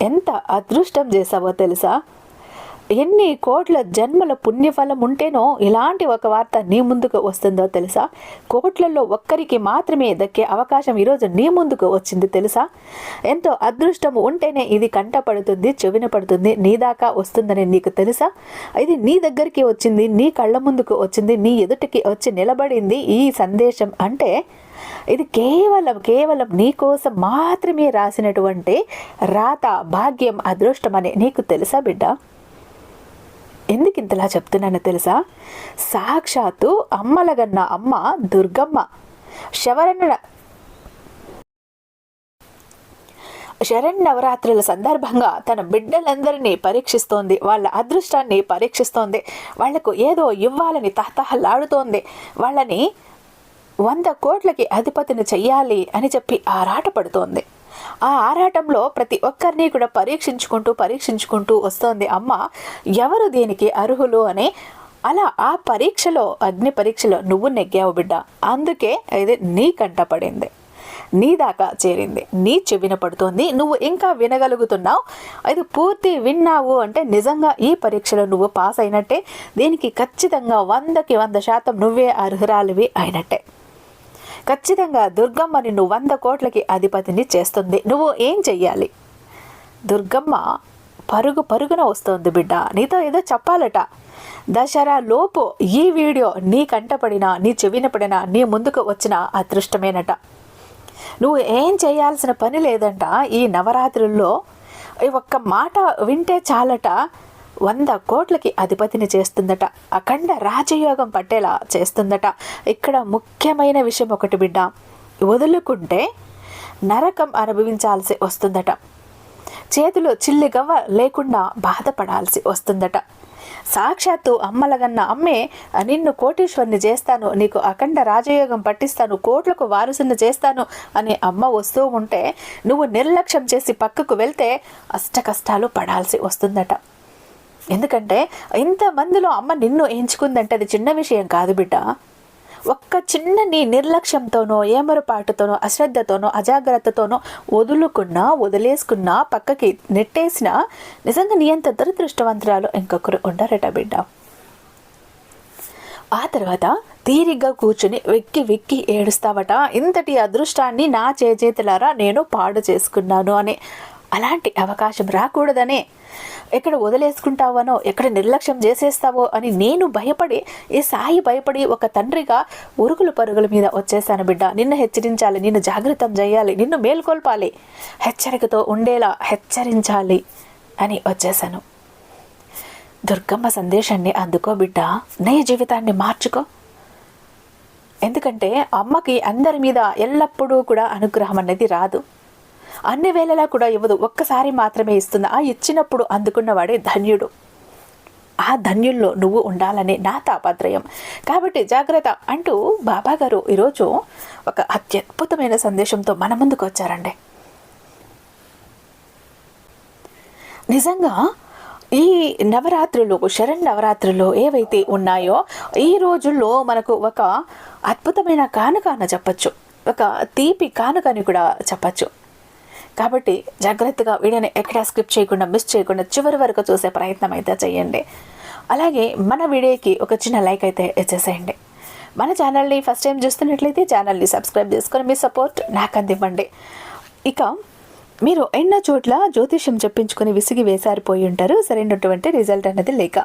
ఎంత అదృష్టం చేసావో తెలుసా? ఎన్ని కోట్ల జన్మల పుణ్యఫలం ఉంటేనో ఇలాంటి ఒక వార్త నీ ముందుకు వస్తుందో తెలుసా? కోట్లలో ఒక్కరికి మాత్రమే దక్కే అవకాశం ఈరోజు నీ ముందుకు వచ్చింది తెలుసా? ఎంతో అదృష్టం ఉంటేనే ఇది కంట పడుతుంది చెవిన పడుతుంది నీ దాకా వస్తుందని నీకు తెలుసా? ఇది నీ దగ్గరికి వచ్చింది నీ కళ్ళ ముందుకు వచ్చింది నీ ఎదుటికి వచ్చి నిలబడింది ఈ సందేశం అంటే ఇది కేవలం కేవలం నీకోసం మాత్రమే రాసినటువంటి రాత భాగ్యం అదృష్టం అని నీకు తెలుసా బిడ్డ? ఎందుకు ఇంతలా చెప్తున్నానో తెలుసా? సాక్షాత్తు అమ్మలగన్న అమ్మ దుర్గమ్మ. శవరణ శరణ్ నవరాత్రుల సందర్భంగా తన బిడ్డలందరినీ పరీక్షిస్తోంది. వాళ్ళ అదృష్టాన్ని పరీక్షిస్తోంది. వాళ్ళకు ఏదో ఇవ్వాలని తహతహలాడుతోంది. వాళ్ళని వంద కోట్లకి అధిపతిని చెయ్యాలి అని చెప్పి ఆరాట పడుతోంది ఆ ఆరాటంలో ప్రతి ఒక్కరిని కూడా పరీక్షించుకుంటూ పరీక్షించుకుంటూ వస్తోంది. అమ్మ ఎవరు దీనికి అర్హులు అని అలా ఆ పరీక్షలో అగ్ని పరీక్షలో నువ్వు నెగ్గావు బిడ్డ. అందుకే ఇది నీ కంట పడింది. నీ దాకా చేరింది. నీ చెవిన పడుతోంది. నువ్వు ఇంకా వినగలుగుతున్నావు. అది పూర్తి విన్నావు అంటే నిజంగా ఈ పరీక్షలో నువ్వు పాస్ అయినట్టే. దీనికి ఖచ్చితంగా వందకి వంద శాతం నువ్వే అర్హురాలివి అయినట్టే. ఖచ్చితంగా దుర్గమ్మ నిన్ను వంద కోట్లకి అధిపతిని చేస్తుంది. నువ్వు ఏం చెయ్యాలి? దుర్గమ్మ పరుగు పరుగున వస్తోంది బిడ్డ. నీతో ఏదో చెప్పాలట. దసరా లోపు ఈ వీడియో నీ కంటపడినా నీ చెవినపడినా నీ ముందుకు వచ్చిన అదృష్టమేనట. నువ్వు ఏం చేయాల్సిన పని లేదంట. ఈ నవరాత్రుల్లో ఈ ఒక్క మాట వింటే చాలట. వంద కోట్లకి అధిపతిని చేస్తుందట. అఖండ రాజయోగం పట్టేలా చేస్తుందట. ఇక్కడ ముఖ్యమైన విషయం ఒకటి బిడ్డ వదులుకుంటే నరకం అనుభవించాల్సి వస్తుందట. చేతిలో చిల్లి గవ్వ లేకుండా బాధపడాల్సి వస్తుందట. సాక్షాత్తు అమ్మలగన్న అమ్మే నిన్ను కోటీశ్వరిని చేస్తాను నీకు అఖండ రాజయోగం పట్టిస్తాను కోట్లకు వారసుని చేస్తాను అని అమ్మ వస్తూ ఉంటే నువ్వు నిర్లక్ష్యం చేసి పక్కకు వెళ్తే అష్ట కష్టాలు పడాల్సి వస్తుందట. ఎందుకంటే ఇంతమందిలో అమ్మ నిన్ను ఎంచుకుందంటే అది చిన్న విషయం కాదు బిడ్డ. ఒక్క చిన్న నీ నిర్లక్ష్యంతోనో ఏమరపాటుతోనో అశ్రద్ధతోనో అజాగ్రత్తతోనో వదులుకున్నా వదిలేసుకున్నా పక్కకి నెట్టేసినా నిజంగా నీ అంత దురదృష్టవంతురాలు ఇంకొకరు ఉండరట బిడ్డ. ఆ తర్వాత తీరిగ్గా కూర్చుని వెక్కి వెక్కి ఏడుస్తావట ఇంతటి అదృష్టాన్ని నా చేజేతులారా నేను పాడు చేసుకున్నాను అని అలాంటి అవకాశం రాకూడదనే ఎక్కడ వదిలేసుకుంటావనో ఎక్కడ నిర్లక్ష్యం చేసేస్తావో అని నేను భయపడి ఈ సాయి భయపడి ఒక తండ్రిగా ఉరుగులు పరుగుల మీద వచ్చేసాను బిడ్డ. నిన్ను హెచ్చరించాలి నిన్ను జాగ్రత్తం చేయాలి నిన్ను మేల్కొల్పాలి హెచ్చరికతో ఉండేలా హెచ్చరించాలి అని వచ్చేసాను దుర్గమ్మ సందేశాన్ని అందుకో బిడ్డ నీ జీవితాన్ని మార్చుకో. ఎందుకంటే అమ్మకి అందరి మీద ఎల్లప్పుడూ కూడా అనుగ్రహం అనేది రాదు. అన్ని వేళలా కూడా ఇవ్వదు. ఒక్కసారి మాత్రమే ఇస్తుంది ఆ ఇచ్చినప్పుడు అందుకున్నవాడే ధన్యుడు. ఆ ధన్యుల్లో నువ్వు ఉండాలనే నా తాపత్రయం. కాబట్టి జాగ్రత్త అంటూ బాబా గారు ఈరోజు ఒక అత్యద్భుతమైన సందేశంతో మన ముందుకు వచ్చారండి. నిజంగా ఈ నవరాత్రులు శరణ్ నవరాత్రులు ఏవైతే ఉన్నాయో ఈ రోజుల్లో మనకు ఒక అద్భుతమైన కానుక అని చెప్పచ్చు. ఒక తీపి కానుక అని కూడా చెప్పచ్చు. కాబట్టి జాగ్రత్తగా వీడియోని ఎక్కడా స్కిప్ చేయకుండా మిస్ చేయకుండా చివరి వరకు చూసే ప్రయత్నం అయితే చేయండి. అలాగే మన వీడియోకి ఒక చిన్న లైక్ అయితే ఇచ్చేసేయండి. మన ఛానల్ని ఫస్ట్ టైం చూస్తున్నట్లయితే ఛానల్ని సబ్స్క్రైబ్ చేసుకొని మీ సపోర్ట్ నాకు అందివ్వండి ఇక మీరు ఎన్నో చోట్ల జ్యోతిష్యం చెప్పించుకొని విసిగి వేసారిపోయి ఉంటారు సరైనటువంటి రిజల్ట్ అనేది లేక.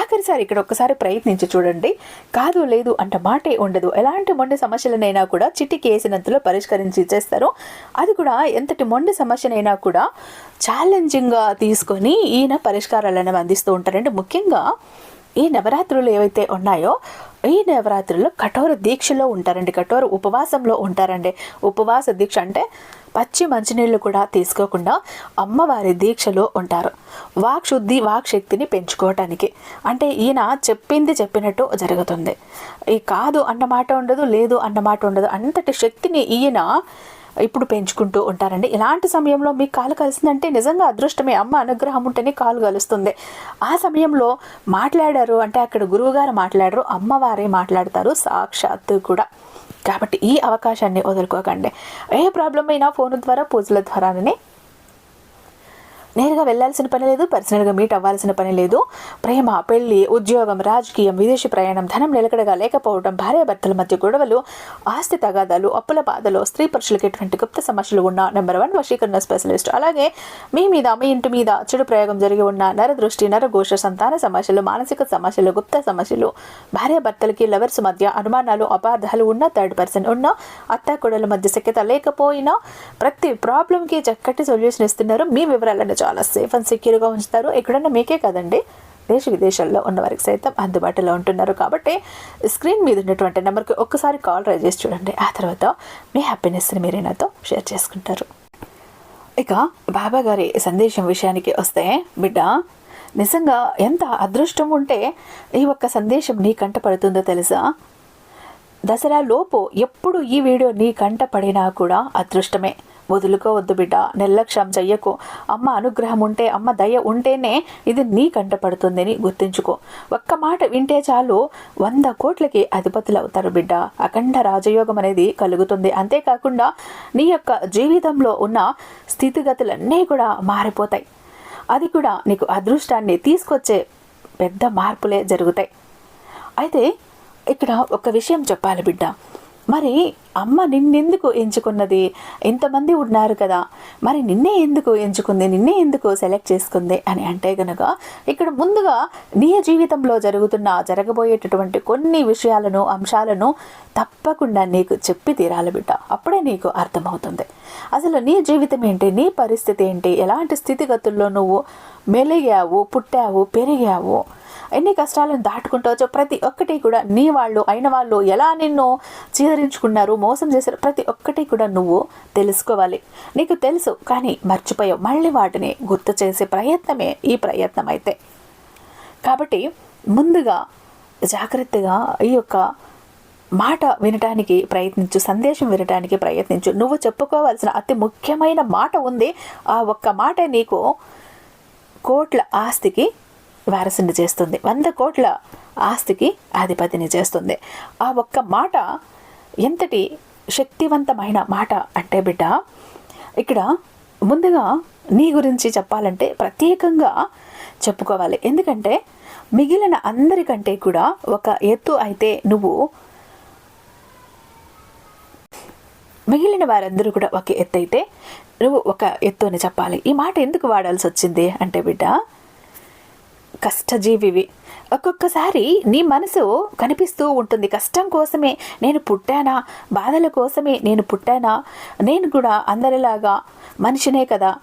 ఆఖరిసారి ఇక్కడ ఒక్కసారి ప్రయత్నించి చూడండి. కాదు లేదు అంట మాటే ఉండదు. ఎలాంటి మొండి సమస్యలనైనా కూడా చిట్టికి వేసినంతలో పరిష్కరించి ఇచ్చేస్తారు. అది కూడా ఎంతటి మొండి సమస్యనైనా కూడా ఛాలెంజింగ్గా తీసుకొని ఈయన పరిష్కారాలను అందిస్తూ ఉంటారండి. ముఖ్యంగా ఈ నవరాత్రులు ఏవైతే ఉన్నాయో ఈ నవరాత్రులు కఠోర దీక్షలో ఉంటారండి. కఠోర ఉపవాసంలో ఉంటారండి. ఉపవాస దీక్ష అంటే పచ్చి మంచినీళ్ళు కూడా తీసుకోకుండా అమ్మవారి దీక్షలో ఉంటారు. వాక్ శుద్ధి వాక్ శక్తిని పెంచుకోవటానికి. అంటే ఈయన చెప్పింది చెప్పినట్టు జరుగుతుంది. ఈ కాదు అన్నమాట ఉండదు లేదు అన్నమాట ఉండదు అంతటి శక్తిని ఈయన ఇప్పుడు పెంచుకుంటూ ఉంటారండి. ఇలాంటి సమయంలో మీ కాలు కలిసిందంటే నిజంగా అదృష్టమే. అమ్మ అనుగ్రహం ఉంటేనే కాలు కలుస్తుంది. ఆ సమయంలో మాట్లాడారు అంటే అక్కడ గురువుగారు మాట్లాడరు అమ్మవారే మాట్లాడతారు సాక్షాత్తు కూడా. కాబట్టి ఈ అవకాశాన్ని వదులుకోకండి. ఏ ప్రాబ్లం అయినా ఫోన్ ద్వారా పూజల ద్వారానే నేరుగా వెళ్ళాల్సిన పని లేదు పర్సనల్గా మీట్ అవ్వాల్సిన పని లేదు. ప్రేమ పెళ్ళి ఉద్యోగం రాజకీయం విదేశీ ప్రయాణం ధనం నిలకడగా లేకపోవడం భార్యాభర్తల మధ్య గొడవలు ఆస్తి తగాదాలు అప్పుల బాధలు స్త్రీ పురుషులకు ఎటువంటి గుప్త సమస్యలు ఉన్న నెంబర్ వన్ వశీకరణ స్పెషలిస్ట్ అలాగే మీ మీద మీ ఇంటి మీద చెడు ప్రయోగం జరిగి ఉన్న నర దృష్టి నరఘోష సంతాన సమస్యలు మానసిక సమస్యలు గుప్త సమస్యలు భార్యాభర్తలకి లవర్స్ మధ్య అనుమానాలు అపార్థాలు ఉన్న థర్డ్ పర్సన్ ఉన్న అత్త కొడల మధ్య సఖ్యత లేకపోయినా ప్రతి ప్రాబ్లంకి చక్కటి సొల్యూషన్ ఇస్తున్నారు. మీ వివరాలను చాలా సేఫ్ అండ్ సెక్యూర్గా ఉంచుతారు. ఎక్కడన్నా మీకే కదండి. దేశ విదేశాల్లో ఉన్న వారికి సైతం అందుబాటులో ఉంటున్నారు. కాబట్టి స్క్రీన్ మీద ఉన్నటువంటి నెంబర్కి ఒక్కసారి కాల్ ట్రై చేసి చూడండి. ఆ తర్వాత మీ హ్యాపీనెస్ని మీరే నాతో షేర్ చేసుకుంటారు. ఇక బాబా గారి సందేశం విషయానికి వస్తే బిడ్డ నిజంగా ఎంత అదృష్టం ఉంటే ఈ ఒక్క సందేశం నీ కంట పడుతుందో తెలుసా? దసరా లోపు ఎప్పుడు ఈ వీడియో నీ కంట పడినా కూడా అదృష్టమే. వదులుకోవద్దు బిడ్డ నిర్లక్ష్యం చెయ్యకు. అమ్మ అనుగ్రహం ఉంటే అమ్మ దయ ఉంటేనే ఇది నీ కంటపడుతుందని గుర్తించుకో. ఒక్క మాట వింటే చాలు వంద కోట్లకి అధిపతులు అవుతారు బిడ్డ. అఖండ రాజయోగం అనేది కలుగుతుంది. అంతేకాకుండా నీ యొక్క జీవితంలో ఉన్న స్థితిగతులన్నీ కూడా మారిపోతాయి. అది కూడా నీకు అదృష్టాన్ని తీసుకొచ్చే పెద్ద మార్పులే జరుగుతాయి. అయితే ఇక్కడ ఒక విషయం చెప్పాలి బిడ్డ. మరి అమ్మ నిన్నెందుకు ఎంచుకున్నది? ఎంతమంది ఉన్నారు కదా? మరి నిన్నే ఎందుకు ఎంచుకుంది? నిన్నే ఎందుకు సెలెక్ట్ చేసుకుంది? అని అంటే గనుక ఇక్కడ ముందుగా నీ జీవితంలో జరుగుతున్న జరగబోయేటటువంటి కొన్ని విషయాలను అంశాలను తప్పకుండా నీకు చెప్పి తీరాలి బిడ్డ. అప్పుడే నీకు అర్థమవుతుంది. అసలు నీ జీవితం ఏంటి? నీ పరిస్థితి ఏంటి? ఎలాంటి స్థితిగతుల్లో నువ్వు మెలిగావు పుట్టావు పెరిగావు? ఎన్ని కష్టాలను దాటుకుంటావచ్చో ప్రతి ఒక్కటి కూడా నీ వాళ్ళు అయిన వాళ్ళు ఎలా నిన్ను చీదరించుకున్నారు మోసం చేశారు ప్రతి ఒక్కటి కూడా నువ్వు తెలుసుకోవాలి. నీకు తెలుసు కానీ మర్చిపోయావు. మళ్ళీ వాటిని గుర్తు చేసే ప్రయత్నమే ఈ ప్రయత్నం అయితే కాబట్టి ముందుగా జాగ్రత్తగా ఈ యొక్క మాట వినటానికి ప్రయత్నించు సందేశం వినటానికి ప్రయత్నించు. నువ్వు చెప్పుకోవాల్సిన అతి ముఖ్యమైన మాట ఉంది. ఆ ఒక్క మాట నీకు కోట్ల ఆస్తికి వారసుని చేస్తుంది. వంద కోట్ల ఆస్తికి అధిపతిని చేస్తుంది. ఆ ఒక్క మాట ఎంతటి శక్తివంతమైన మాట అంటే బిడ్డ ఇక్కడ ముందుగా నీ గురించి చెప్పాలంటే ప్రత్యేకంగా చెప్పుకోవాలి. ఎందుకంటే మిగిలిన అందరికంటే కూడా ఒక ఎత్తు అయితే నువ్వు మిగిలిన వారందరూ కూడా ఒక ఎత్తు అయితే నువ్వు ఒక ఎత్తు అని చెప్పాలి. ఈ మాట ఎందుకు వాడాల్సి వచ్చింది అంటే బిడ్డ కష్టజీవివి. ఒక్కొక్కసారి నీ మనసు కనిపిస్తూ ఉంటుంది. కష్టం కోసమే నేను పుట్టానా? బాధల కోసమే నేను పుట్టానా? నేను కూడా అందరిలాగా మనిషినే కదా.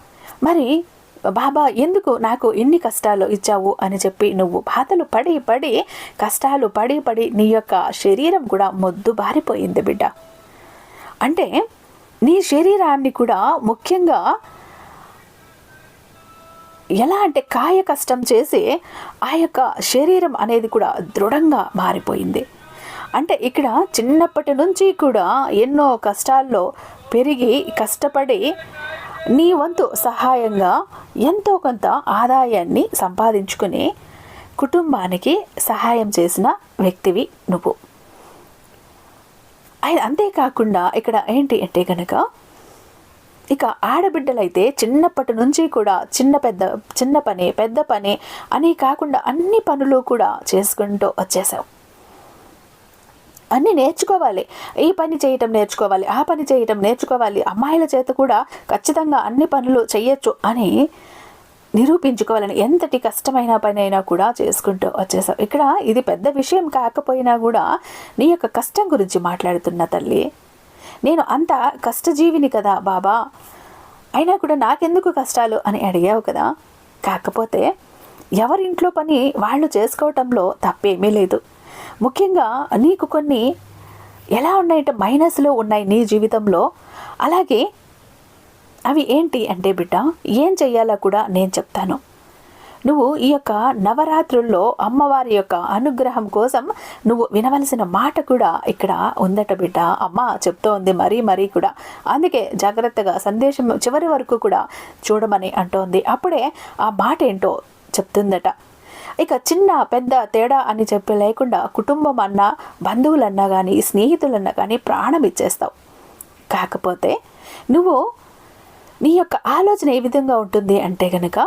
మరి బాబా ఎందుకు నాకు ఇన్ని కష్టాలు ఇచ్చావు అని చెప్పి నువ్వు బాధలు పడి పడి కష్టాలు పడి పడి నీ యొక్క శరీరం కూడా మొద్దు బారిపోయింది బిడ్డ. అంటే నీ శరీరాన్ని కూడా ముఖ్యంగా ఎలా అంటే కాయ కష్టం చేసి ఆ యొక్క శరీరం అనేది కూడా దృఢంగా మారిపోయింది. అంటే ఇక్కడ చిన్నప్పటి నుంచి కూడా ఎన్నో కష్టాల్లో పెరిగి కష్టపడి నీ వంతు సహాయంగా ఎంతో కొంత ఆదాయాన్ని సంపాదించుకుని కుటుంబానికి సహాయం చేసిన వ్యక్తివి నువ్వు. అంతేకాకుండా ఇక్కడ ఏంటి అంటే కనుక ఇక ఆడబిడ్డలైతే చిన్నప్పటి నుంచి కూడా చిన్న పెద్ద చిన్న పని పెద్ద పని అని కాకుండా అన్ని పనులు కూడా చేసుకుంటూ వచ్చేసావు అన్నీ నేర్చుకోవాలి. ఈ పని చేయటం నేర్చుకోవాలి ఆ పని చేయటం నేర్చుకోవాలి. అమ్మాయిల చేత కూడా ఖచ్చితంగా అన్ని పనులు చేయొచ్చు అని నిరూపించుకోవాలని ఎంతటి కష్టమైన పని అయినా కూడా చేసుకుంటూ వచ్చేసావు ఇక్కడ ఇది పెద్ద విషయం కాకపోయినా కూడా నీ యొక్క కష్టం గురించి మాట్లాడుతున్న తల్లి నేను అంత కష్టజీవిని కదా బాబా. అయినా కూడా నాకెందుకు కష్టాలు అని అడిగావు కదా. కాకపోతే ఎవరింట్లో పని వాళ్ళు చేసుకోవటంలో తప్పేమీ లేదు. ముఖ్యంగా నీకు కొన్ని ఎలా ఉన్నాయంటే మైనస్లో ఉన్నాయి నీ జీవితంలో. అలాగే అవి ఏంటి అంటే బిడ్డ ఏం చెయ్యాలో కూడా నేను చెప్తాను. నువ్వు ఈ యొక్క నవరాత్రుల్లో అమ్మవారి యొక్క అనుగ్రహం కోసం నువ్వు వినవలసిన మాట కూడా ఇక్కడ ఉందట బిడ్డ. అమ్మ చెప్తోంది మరీ మరీ కూడా. అందుకే జాగ్రత్తగా సందేశం చివరి వరకు కూడా చూడమని అంటోంది. అప్పుడే ఆ మాట ఏంటో చెప్తుందట. ఇక చిన్న పెద్ద తేడా అని చెప్పి లేకుండా కుటుంబం అన్నా బంధువులన్నా కానీ స్నేహితులన్నా కానీ ప్రాణం ఇచ్చేస్తావు. కాకపోతే నువ్వు నీ యొక్క ఆలోచన ఏ విధంగా ఉంటుంది అంటే కనుక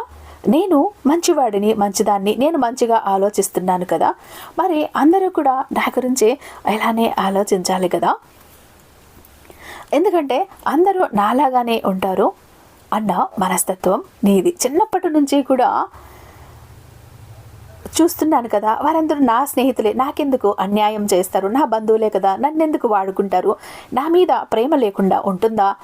నేను మంచివాడిని మంచిదాన్ని నేను మంచిగా ఆలోచిస్తున్నాను కదా. మరి అందరూ కూడా నా గురించి ఇలానే ఆలోచించాలి కదా. ఎందుకంటే అందరూ నాలాగానే ఉంటారు. అన్న మనస్తత్వం నీది. చిన్నప్పటి నుంచి కూడా చూస్తున్నాను కదా. వారందరూ నా స్నేహితులే. నాకెందుకు అన్యాయం చేస్తారు? నా బంధువులే కదా. నన్నెందుకు వాడుకుంటారు? నా మీద ప్రేమ లేకుండా ఉంటుందా?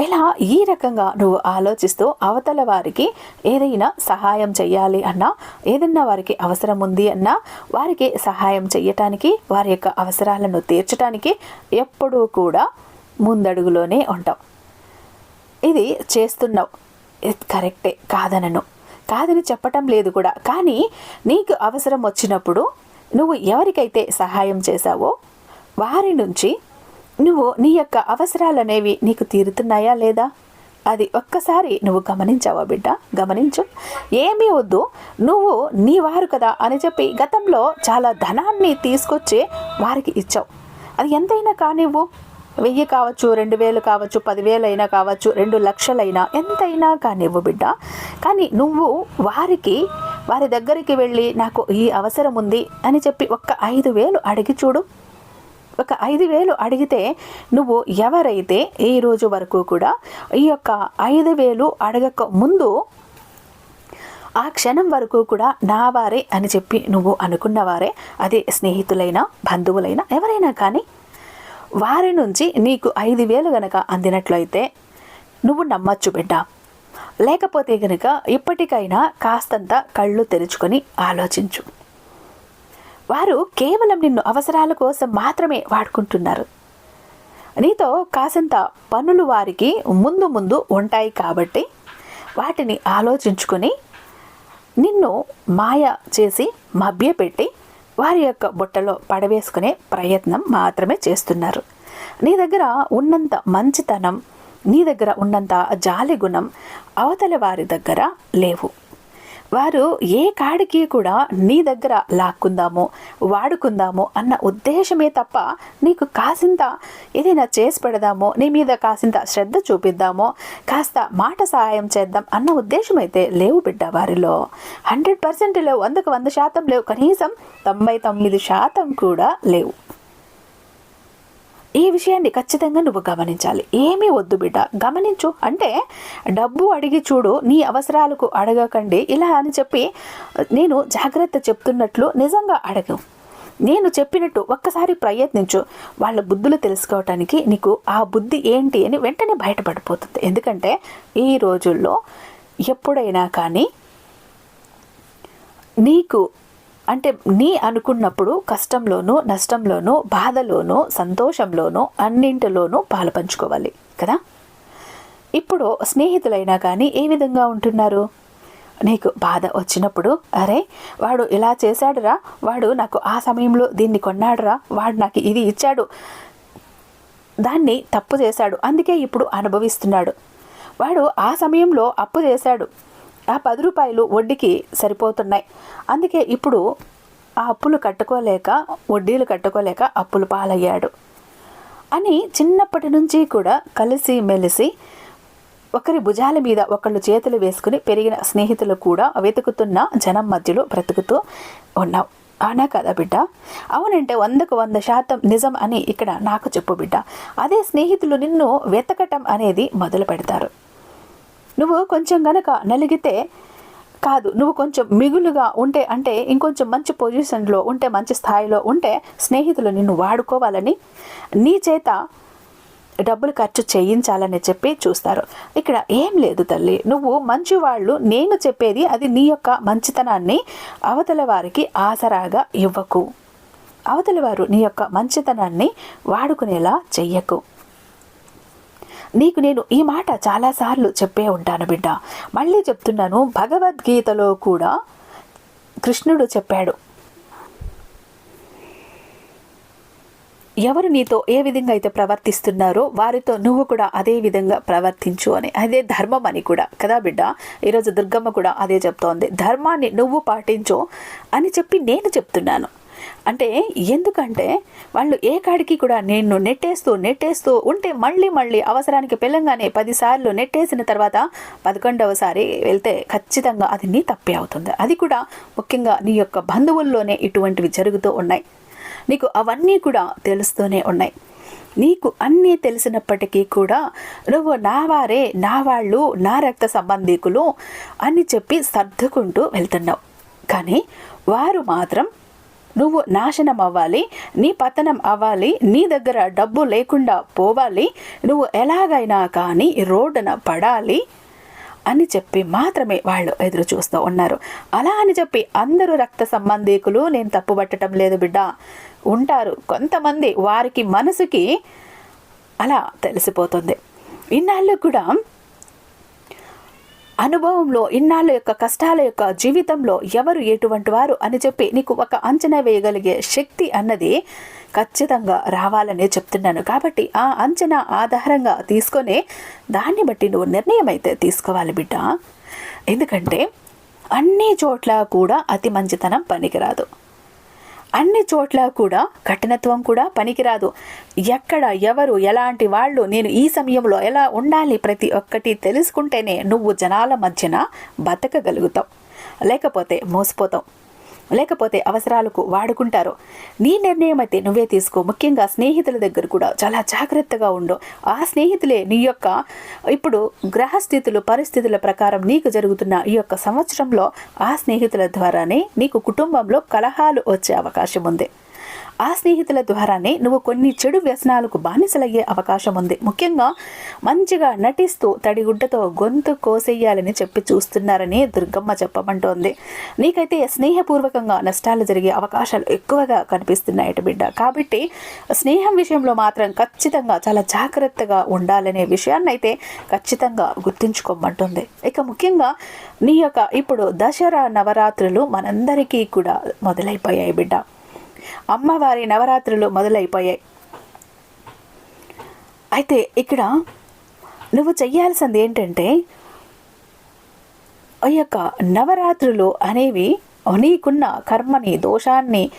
ఇలా ఈ రకంగా నువ్వు ఆలోచిస్తూ అవతల వారికి ఏదైనా సహాయం చేయాలి అన్నా ఏదన్నా వారికి అవసరం ఉంది అన్నా వారికి సహాయం చేయటానికి వారి యొక్క అవసరాలను తీర్చడానికి ఎప్పుడూ కూడా ముందడుగులోనే ఉంటావు. ఇది చేస్తున్నావు. కరెక్టే కాదనను. కాదని చెప్పటం లేదు కూడా. కానీ నీకు అవసరం వచ్చినప్పుడు నువ్వు ఎవరికైతే సహాయం చేశావో వారి నుంచి నువ్వు నీ యొక్క అవసరాలనేవి నీకు తీరుతున్నాయా లేదా? అది ఒక్కసారి నువ్వు గమనించావా బిడ్డ? గమనించు. ఏమీ వద్దు. నువ్వు నీ వారు కదా అని చెప్పి గతంలో చాలా ధనాన్ని తీసుకొచ్చి వారికి ఇచ్చావు. అది ఎంతైనా కానివ్వు. వెయ్యి కావచ్చు రెండు వేలు కావచ్చు పదివేలైనా కావచ్చు రెండు లక్షలైనా ఎంతైనా కానివ్వు బిడ్డ. కానీ నువ్వు వారికి వారి దగ్గరికి వెళ్ళి నాకు ఈ అవసరం ఉంది అని చెప్పి ఒక్క ఐదు వేలు అడిగి చూడు. ఒక ఐదు వేలు అడిగితే నువ్వు ఎవరైతే ఈ రోజు వరకు కూడా ఈ యొక్క ఐదు వేలు అడగక ముందు ఆ క్షణం వరకు కూడా నా వారే అని చెప్పి నువ్వు అనుకున్నవారే అదే స్నేహితులైనా బంధువులైనా ఎవరైనా కానీ వారి నుంచి నీకు ఐదు వేలు గనక అందినట్లయితే నువ్వు నమ్మచ్చు బిడ్డ. లేకపోతే గనక ఇప్పటికైనా కాస్తంత కళ్ళు తెరుచుకొని ఆలోచించు. వారు కేవలం నిన్ను అవసరాల కోసం మాత్రమే వాడుకుంటున్నారు. నీతో కాసంత పనులు వారికి ముందు ముందు ఉంటాయి కాబట్టి వాటిని ఆలోచించుకొని నిన్ను మాయ చేసి మభ్యపెట్టి వారి యొక్క బుట్టలో పడవేసుకునే ప్రయత్నం మాత్రమే చేస్తున్నారు. నీ దగ్గర ఉన్నంత మంచితనం నీ దగ్గర ఉన్నంత జాలి గుణం అవతల వారి దగ్గర లేవు. వారు ఏ కాడికి కూడా నీ దగ్గర లాక్కుందాము వాడుకుందాము అన్న ఉద్దేశమే తప్ప నీకు కాసింత ఏదైనా చేసి పెడదామో నీ మీద కాసింత శ్రద్ధ చూపిద్దామో కాస్త మాట సహాయం చేద్దాం అన్న ఉద్దేశం అయితే లేవు బిడ్డ వారిలో. హండ్రెడ్ పర్సెంట్ లేవు వందకు వంద శాతం లేవు కనీసం తొంభై తొమ్మిది శాతం కూడా లేవు. ఈ విషయాన్ని ఖచ్చితంగా నువ్వు గమనించాలి. ఏమీ వద్దు బిడ్డ. గమనించు. అంటే డబ్బు అడిగి చూడు నీ అవసరాలకు అడగకండి. ఇలా అని చెప్పి నేను జాగ్రత్త చెప్తున్నట్లు నిజంగా అడగవు నేను చెప్పినట్టు ఒక్కసారి ప్రయత్నించు. వాళ్ళ బుద్ధులు తెలుసుకోవటానికి నీకు ఆ బుద్ధి ఏంటి అని వెంటనే బయటపడిపోతుంది. ఎందుకంటే ఈ రోజుల్లో ఎప్పుడైనా కానీ నీకు అంటే నీ అనుకున్నప్పుడు కష్టంలోనూ నష్టంలోనూ బాధలోనూ సంతోషంలోనూ అన్నింటిలోనూ పాలు పంచుకోవాలి కదా? ఇప్పుడు స్నేహితులైనా కానీ ఏ విధంగా ఉంటున్నారు? నీకు బాధ వచ్చినప్పుడు అరే వాడు ఇలా చేశాడురా వాడు నాకు ఆ సమయంలో దీన్ని కొన్నాడురా వాడు నాకు ఇది ఇచ్చాడు దాన్ని తప్పు చేశాడు అందుకే ఇప్పుడు అనుభవిస్తున్నాడు. వాడు ఆ సమయంలో అప్పు చేశాడు. ఆ పది రూపాయలు వడ్డీకి సరిపోతున్నాయి. అందుకే ఇప్పుడు ఆ అప్పులు కట్టుకోలేక వడ్డీలు కట్టుకోలేక అప్పులు పాలయ్యాడు. అని చిన్నప్పటి నుంచి కూడా కలిసి మెలిసి ఒకరి భుజాల మీద ఒకళ్ళు చేతులు వేసుకుని పెరిగిన స్నేహితులు కూడా వెతుకుతున్న జనం మధ్యలో బ్రతుకుతూ ఉన్నావు. అవునా కదా బిడ్డ? అవునంటే వందకు వంద శాతం నిజం అని ఇక్కడ నాకు చెప్పు బిడ్డ. అదే స్నేహితులు నిన్ను వెతకటం అనేది మొదలు పెడతారు నువ్వు కొంచెం గనక నలిగితే కాదు నువ్వు కొంచెం మిగులుగా ఉంటే అంటే ఇంకొంచెం మంచి పొజిషన్లో ఉంటే మంచి స్థాయిలో ఉంటే స్నేహితులు నిన్ను వాడుకోవాలని నీ చేత డబ్బులు ఖర్చు చేయించాలని చెప్పి చూస్తారు. ఇక్కడ ఏం లేదు తల్లి. నువ్వు మంచి వాళ్ళు నేను చెప్పేది అది నీ యొక్క మంచితనాన్ని అవతల వారికి ఆసరాగా ఇవ్వకు. అవతల వారు నీ యొక్క మంచితనాన్ని వాడుకునేలా చెయ్యకు. నీకు నేను ఈ మాట చాలాసార్లు చెప్పే ఉంటాను బిడ్డ. మళ్ళీ చెప్తున్నాను భగవద్గీతలో కూడా కృష్ణుడు చెప్పాడు. ఎవరు నీతో ఏ విధంగా అయితే ప్రవర్తిస్తున్నారో వారితో నువ్వు కూడా అదే విధంగా ప్రవర్తించు అని. అదే ధర్మం అని కూడా. కదా బిడ్డ? ఈరోజు దుర్గమ్మ కూడా అదే చెప్తోంది. ధర్మాన్ని నువ్వు పాటించు అని చెప్పి నేను చెప్తున్నాను. అంటే ఎందుకంటే వాళ్ళు ఏ కాడికి కూడా నేను నెట్టేస్తూ నెట్టేస్తూ ఉంటే మళ్ళీ మళ్ళీ అవసరానికి పిల్లంగానే పదిసార్లు నెట్టేసిన తర్వాత పదకొండవసారి వెళ్తే ఖచ్చితంగా అది నీ తప్పే అవుతుంది. అది కూడా ముఖ్యంగా నీ యొక్క బంధువుల్లోనే ఇటువంటివి జరుగుతూ ఉన్నాయి. నీకు అవన్నీ కూడా తెలుస్తూనే ఉన్నాయి. నీకు అన్నీ తెలిసినప్పటికీ కూడా నువ్వు నా వారే నా వాళ్ళు నా రక్త సంబంధికులు అని చెప్పి సర్దుకుంటూ వెళ్తున్నావు. కానీ వారు మాత్రం నువ్వు నాశనం అవ్వాలి నీ పతనం అవ్వాలి నీ దగ్గర డబ్బు లేకుండా పోవాలి నువ్వు ఎలాగైనా కానీ రోడ్డున పడాలి అని చెప్పి మాత్రమే వాళ్ళు ఎదురు చూస్తూ ఉన్నారు. అలా అని చెప్పి అందరూ రక్త సంబంధికులు నేను తప్పుపట్టడం లేదు బిడ్డ ఉంటారు. కొంతమంది వారికి మనసుకి అలా తెలిసిపోతుంది. ఇన్నాళ్ళు కూడా అనుభవంలో ఇన్నాళ్ళ యొక్క కష్టాల యొక్క జీవితంలో ఎవరు ఎటువంటి వారు అని చెప్పి నీకు ఒక అంచనా వేయగలిగే శక్తి అన్నది ఖచ్చితంగా రావాలని చెప్తున్నాను. కాబట్టి ఆ అంచనా ఆధారంగా తీసుకొని దాన్ని బట్టి నువ్వు నిర్ణయం అయితే తీసుకోవాలి బిడ్డ. ఎందుకంటే అన్ని చోట్ల కూడా అతి మంచితనం పనికిరాదు. అన్ని చోట్ల కూడా కఠినత్వం కూడా పనికిరాదు. ఎక్కడ ఎవరు ఎలాంటి వాళ్ళు నేను ఈ సమయంలో ఎలా ఉండాలి ప్రతి ఒక్కటి తెలుసుకుంటేనే నువ్వు జనాల మధ్యన బతకగలుగుతావు. లేకపోతే మోసపోతావు. లేకపోతే అవసరాలకు వాడుకుంటారు. నీ నిర్ణయం అయితే నువ్వే తీసుకో. ముఖ్యంగా స్నేహితుల దగ్గర కూడా చాలా జాగ్రత్తగా ఉండు. ఆ స్నేహితులే నీ యొక్క ఇప్పుడు గ్రహస్థితులు పరిస్థితుల ప్రకారం నీకు జరుగుతున్న ఈ యొక్క సంవత్సరంలో ఆ స్నేహితుల ద్వారానే నీకు కుటుంబంలో కలహాలు వచ్చే అవకాశం ఉంది. ఆ స్నేహితుల ద్వారానే నువ్వు కొన్ని చెడు వ్యసనాలకు బానిసలయ్యే అవకాశం ఉంది. ముఖ్యంగా మంచిగా నటిస్తూ తడిగుడ్డతో గొంతు కోసేయాలని చెప్పి చూస్తున్నారని దుర్గమ్మ చెప్పమంటోంది. నీకైతే స్నేహపూర్వకంగా నష్టాలు జరిగే అవకాశాలు ఎక్కువగా కనిపిస్తున్నాయట బిడ్డ. కాబట్టి స్నేహం విషయంలో మాత్రం ఖచ్చితంగా చాలా జాగ్రత్తగా ఉండాలనే విషయాన్ని అయితే ఖచ్చితంగా గుర్తుంచుకోమంటుంది. ఇక ముఖ్యంగా నీ యొక్క ఇప్పుడు దసరా నవరాత్రులు మనందరికీ కూడా మొదలైపోయాయి బిడ్డ. అమ్మవారి నవరాత్రులు మొదలైపోయాయి. అయితే ఇక్కడ నువ్వు చెయ్యాల్సింది ఏంటంటే ఆ యొక్క నవరాత్రులు అనేవి నీకున్న కర్మని దోషాన్ని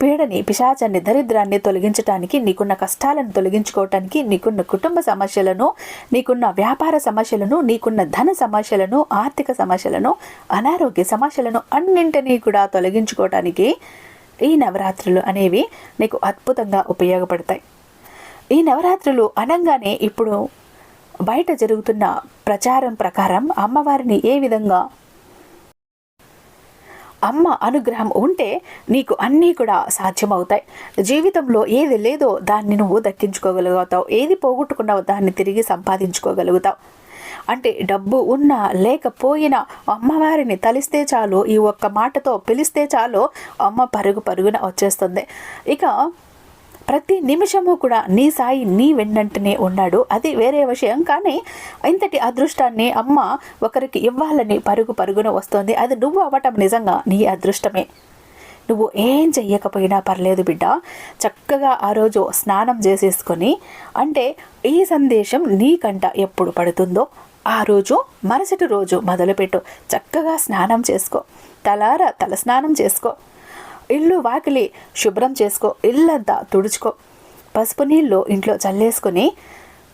పీడని పిశాచాన్ని దరిద్రాన్ని తొలగించడానికి నీకున్న కష్టాలను తొలగించుకోవటానికి నీకున్న కుటుంబ సమస్యలను నీకున్న వ్యాపార సమస్యలను నీకున్న ధన సమస్యలను ఆర్థిక సమస్యలను అనారోగ్య సమస్యలను అన్నింటినీ కూడా తొలగించుకోవటానికి ఈ నవరాత్రులు అనేవి నీకు అద్భుతంగా ఉపయోగపడతాయి. ఈ నవరాత్రులు అనగానే ఇప్పుడు బయట జరుగుతున్న ప్రచారం ప్రకారం అమ్మవారిని ఏ విధంగా అమ్మ అనుగ్రహం ఉంటే నీకు అన్నీ కూడా సాధ్యమవుతాయి. జీవితంలో ఏది లేదో దాన్ని నువ్వు దక్కించుకోగలుగుతావు. ఏది పోగొట్టుకున్నావో దాన్ని తిరిగి సంపాదించుకోగలుగుతావు. అంటే డబ్బు ఉన్నా లేకపోయినా అమ్మవారిని తలిస్తే చాలు ఈ ఒక్క మాటతో పిలిస్తే చాలు అమ్మ పరుగు పరుగున వచ్చేస్తుంది. ఇక ప్రతి నిమిషము కూడా నీ సాయి నీ వెన్నంటనే ఉన్నాడు. అది వేరే విషయం. కానీ ఇంతటి అదృష్టాన్ని అమ్మ ఒకరికి ఇవ్వాలని పరుగు పరుగున వస్తుంది. అది నువ్వు అవ్వటం నిజంగా నీ అదృష్టమే. నువ్వు ఏం చెయ్యకపోయినా పర్లేదు బిడ్డ. చక్కగా ఆ రోజు స్నానం చేసేసుకొని అంటే ఈ సందేశం నీకంట ఎప్పుడు పడుతుందో ఆ రోజు మరుసటి రోజు మొదలుపెట్టు. చక్కగా స్నానం చేసుకో. తలార తల స్నానం చేసుకో. ఇల్లు వాకిలి శుభ్రం చేసుకో. ఇల్లంతా తుడుచుకో. పసుపు నీళ్ళు ఇంట్లో చల్లేసుకొని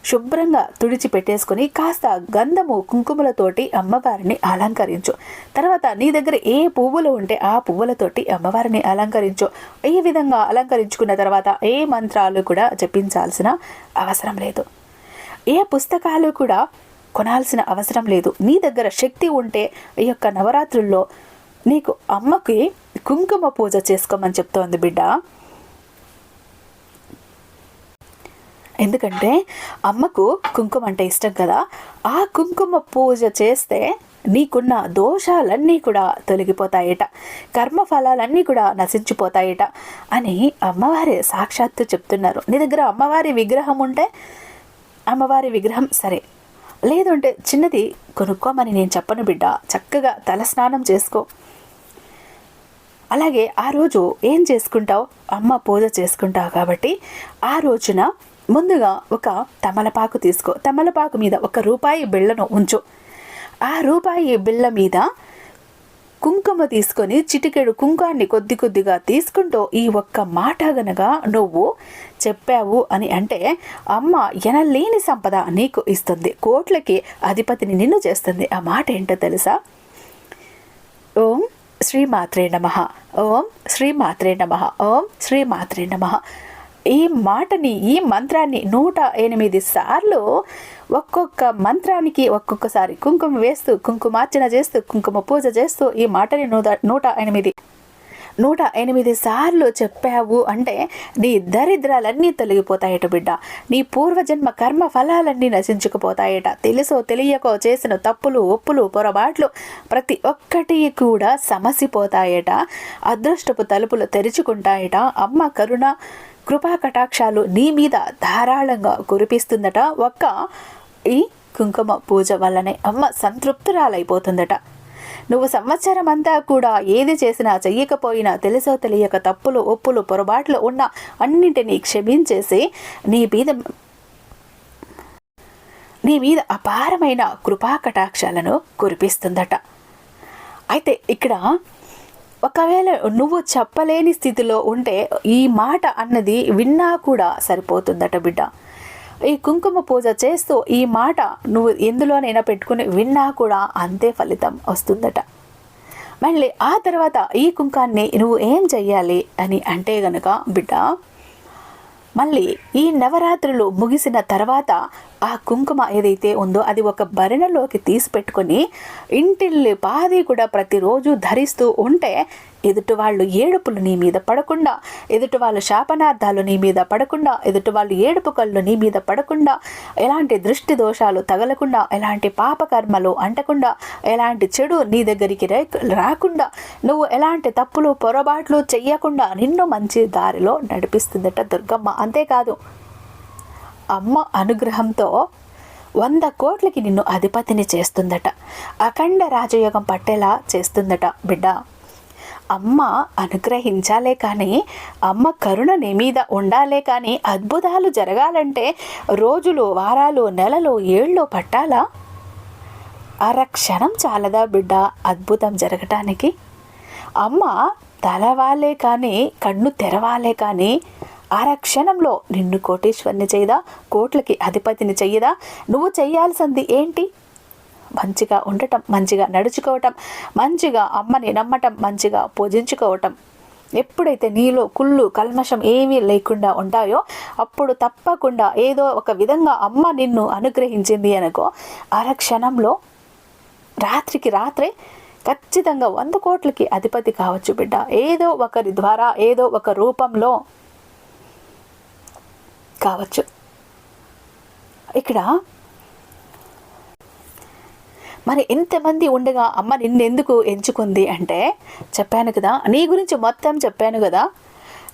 శుభ్రంగా తుడిచి పెట్టేసుకొని కాస్త గంధము కుంకుమలతోటి అమ్మవారిని అలంకరించు. తర్వాత నీ దగ్గర ఏ పువ్వులు ఉంటే ఆ పువ్వులతోటి అమ్మవారిని అలంకరించు. ఈ విధంగా అలంకరించుకున్న తర్వాత ఏ మంత్రాలు కూడా జపించాల్సిన అవసరం లేదు. ఏ పుస్తకాలు కూడా కొనాల్సిన అవసరం లేదు. నీ దగ్గర శక్తి ఉంటే ఈ యొక్క నవరాత్రుల్లో నీకు అమ్మకి కుంకుమ పూజ చేసుకోమని చెప్తోంది బిడ్డ. ఎందుకంటే అమ్మకు కుంకుమ అంటే ఇష్టం కదా. ఆ కుంకుమ పూజ చేస్తే నీకున్న దోషాలన్నీ కూడా తొలగిపోతాయట. కర్మఫలాలన్నీ కూడా నశించిపోతాయట అని అమ్మవారి సాక్షాత్తు చెప్తున్నారు. నీ దగ్గర అమ్మవారి విగ్రహం ఉంటే అమ్మవారి విగ్రహం సరే. లేదంటే చిన్నది కొనుక్కోమని నేను చెప్పను బిడ్డ. చక్కగా తలస్నానం చేసుకో. అలాగే ఆ రోజు ఏం చేసుకుంటావు? అమ్మ పూజ చేసుకుంటావు కాబట్టి ఆ రోజున ముందుగా ఒక తమలపాకు తీసుకో. తమలపాకు మీద ఒక రూపాయి బిళ్ళను ఉంచు. ఆ రూపాయి బిళ్ళ మీద కుంకుమ తీసుకొని చిటికెడు కుంకాన్ని కొద్ది కొద్దిగా తీసుకుంటూ ఈ ఒక్క మాట గనగా నువ్వు చెప్పావు అని అంటే అమ్మ ఎనలేని సంపద నీకు ఇస్తుంది. కోట్లకి అధిపతిని నిన్ను చేస్తుంది. ఆ మాట ఏంటో తెలుసా? ఓం శ్రీమాత్రే నమ. ఓం శ్రీమాత్రే నమ. ఓం శ్రీమాత్రే నమ. ఈ మాటని ఈ మంత్రాన్ని నూట ఎనిమిది సార్లు ఒక్కొక్క మంత్రానికి ఒక్కొక్కసారి కుంకుమ వేస్తూ కుంకుమార్చన చేస్తూ కుంకుమ పూజ చేస్తూ ఈ మాటని నూట నూట ఎనిమిది నూట ఎనిమిది సార్లు చెప్పావు అంటే నీ దరిద్రాలన్నీ తొలగిపోతాయట బిడ్డ. నీ పూర్వజన్మ కర్మ ఫలాలన్నీ నశించుకుపోతాయట. తెలుసో తెలియకో చేసిన తప్పులు ఒప్పులు పొరపాట్లు ప్రతి ఒక్కటి కూడా సమసిపోతాయట. అదృష్టపు తలుపులు తెరుచుకుంటాయట. అమ్మ కరుణ కృపా కటాక్షాలు నీ మీద ధారాళంగా కురిపిస్తుందట. ఒక్క ఈ కుంకుమ పూజ వల్లనే అమ్మ సంతృప్తురాలైపోతుందట. నువ్వు సంవత్సరం అంతా కూడా ఏది చేసినా చెయ్యకపోయినా తెలుసో తెలియక తప్పులు ఒప్పులు పొరపాట్లు ఉన్న అన్నింటినీ క్షమించేసి నీ మీద నీ మీద అపారమైన కృపా కటాక్షాలను కురిపిస్తుందట. అయితే ఇక్కడ ఒకవేళ నువ్వు చెప్పలేని స్థితిలో ఉంటే ఈ మాట అన్నది విన్నా కూడా సరిపోతుందట బిడ్డ. ఈ కుంకుమ పూజ చేస్తూ ఈ మాట నువ్వు ఎందులోనైనా పెట్టుకుని విన్నా కూడా అంతే ఫలితం వస్తుందట. మళ్ళీ ఆ తర్వాత ఈ కుంకాన్ని నువ్వు ఏం చెయ్యాలి అని అంటే గనుక బిడ్డ మళ్ళీ ఈ నవరాత్రులు ముగిసిన తర్వాత ఆ కుంకుమ ఏదైతే ఉందో అది ఒక భరణలోకి తీసి పెట్టుకొని ఇంటిల్లి పాది కూడా ప్రతిరోజు ధరిస్తూ ఉంటే ఎదుటి వాళ్ళు ఏడుపులు నీ మీద పడకుండా ఎదుటి వాళ్ళ శాపనార్థాలు నీ మీద పడకుండా ఎదుటి వాళ్ళు ఏడుపు కళ్ళు నీ మీద పడకుండా ఎలాంటి దృష్టి దోషాలు తగలకుండా ఎలాంటి పాపకర్మలు అంటకుండా ఎలాంటి చెడు నీ దగ్గరికి రాకుండా నువ్వు ఎలాంటి తప్పులు పొరపాట్లు చెయ్యకుండా నిన్ను మంచి దారిలో నడిపిస్తుందట దుర్గమ్మ. అంతేకాదు అమ్మ అనుగ్రహంతో వంద కోట్లకి నిన్ను అధిపతిని చేస్తుందట. అఖండ రాజయోగం పట్టేలా చేస్తుందట బిడ్డ. అమ్మ అనుగ్రహించాలే కానీ అమ్మ కరుణ నీ మీద ఉండాలే కానీ అద్భుతాలు జరగాలంటే రోజులు వారాలు నెలలు ఏళ్ళు పట్టాలా? అరక్షణం చాలదా బిడ్డ అద్భుతం జరగటానికి? అమ్మ తలవాలే కానీ కన్ను తెరవాలే కానీ అరక్షణంలో నిన్ను కోటేశ్వరిని చేయదా? కోట్లకి అధిపతిని చెయ్యదా నువ్వు చేయాల్సింది ఏంటి? మంచిగా ఉండటం మంచిగా నడుచుకోవటం మంచిగా అమ్మని నమ్మటం మంచిగా పూజించుకోవటం. ఎప్పుడైతే నీలో కుళ్ళు కల్మషం ఏమీ లేకుండా ఉంటాయో అప్పుడు తప్పకుండా ఏదో ఒక విధంగా అమ్మ నిన్ను అనుగ్రహించింది అనుకో అరక్షణంలో రాత్రికి రాత్రే ఖచ్చితంగా వంద కోట్లకి అధిపతి కావచ్చు బిడ్డ. ఏదో ఒకరి ద్వారా ఏదో ఒక రూపంలో కావచ్చు. ఇక్కడ మరి ఎంతమంది ఉండగా అమ్మ నిన్నెందుకు ఎంచుకుంది అంటే చెప్పాను కదా నీ గురించి మొత్తం చెప్పాను కదా.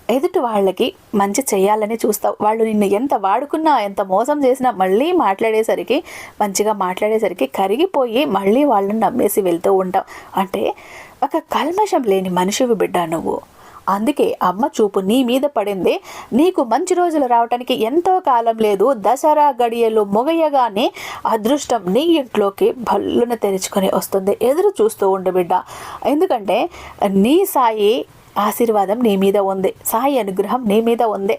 ఎదుటి వాళ్ళకి మంచి చేయాలని చూస్తావు. వాళ్ళు నిన్ను ఎంత వాడుకున్నా ఎంత మోసం చేసినా మళ్ళీ మాట్లాడేసరికి మంచిగా మాట్లాడేసరికి కరిగిపోయి మళ్ళీ వాళ్ళని నమ్మేసి వెళ్తూ ఉంటావు. అంటే ఒక కల్మషం లేని మనిషివి బిడ్డ నువ్వు. అందుకే అమ్మ చూపు నీ మీద పడింది. నీకు మంచి రోజులు రావటానికి ఎంతో కాలం లేదు. దసరా గడియలు మొగయ్యగానే అదృష్టం నీ ఇంట్లోకి భల్లున తెరుచుకొని వస్తుంది. ఎదురు చూస్తూ ఉండు బిడ్డ. ఎందుకంటే నీ సాయి ఆశీర్వాదం నీ మీద ఉంది. సాయి అనుగ్రహం నీ మీద ఉంది.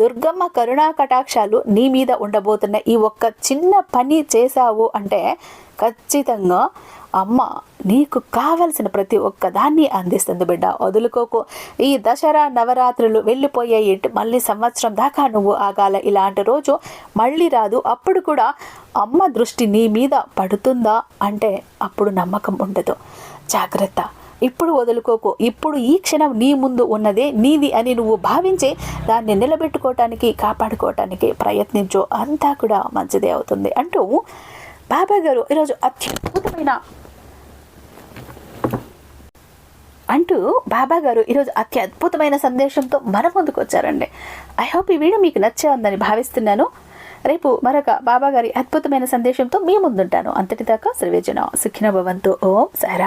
దుర్గమ్మ కరుణా కటాక్షాలు నీ మీద ఉండబోతున్న ఈ ఒక్క చిన్న పని చేశావు అంటే ఖచ్చితంగా అమ్మ నీకు కావలసిన ప్రతి ఒక్క దాన్ని అందిస్తుంది బిడ్డ. వదులుకోకు. ఈ దసరా నవరాత్రులు వెళ్ళిపోయాయి. మళ్ళీ సంవత్సరం దాకా నువ్వు ఆగాల. ఇలాంటి రోజు మళ్ళీ రాదు. అప్పుడు కూడా అమ్మ దృష్టి నీ మీద పడుతుందా? అంటే అప్పుడు నమ్మకం ఉండదు. జాగ్రత్త. ఇప్పుడు వదులుకోకు. ఇప్పుడు ఈ క్షణం నీ ముందు ఉన్నదే నీది అని నువ్వు భావించి దాన్ని నిలబెట్టుకోవటానికి కాపాడుకోవటానికి ప్రయత్నించు. అంతా కూడా మంచిదే అవుతుంది అంటూ బాబా గారు ఈరోజు అత్యద్భుతమైన అంటూ బాబా గారు ఈరోజు అతి అద్భుతమైన సందేశంతో మన ముందుకు వచ్చారండి. ఐ హోప్ ఈ వీడియో మీకు నచ్చే ఉందని భావిస్తున్నాను. రేపు మరొక బాబా గారి అద్భుతమైన సందేశంతో మీ ముందుంటాను. అంతటిదాకా శ్రీవేజన సుఖిన భవంతు. ఓం సారా.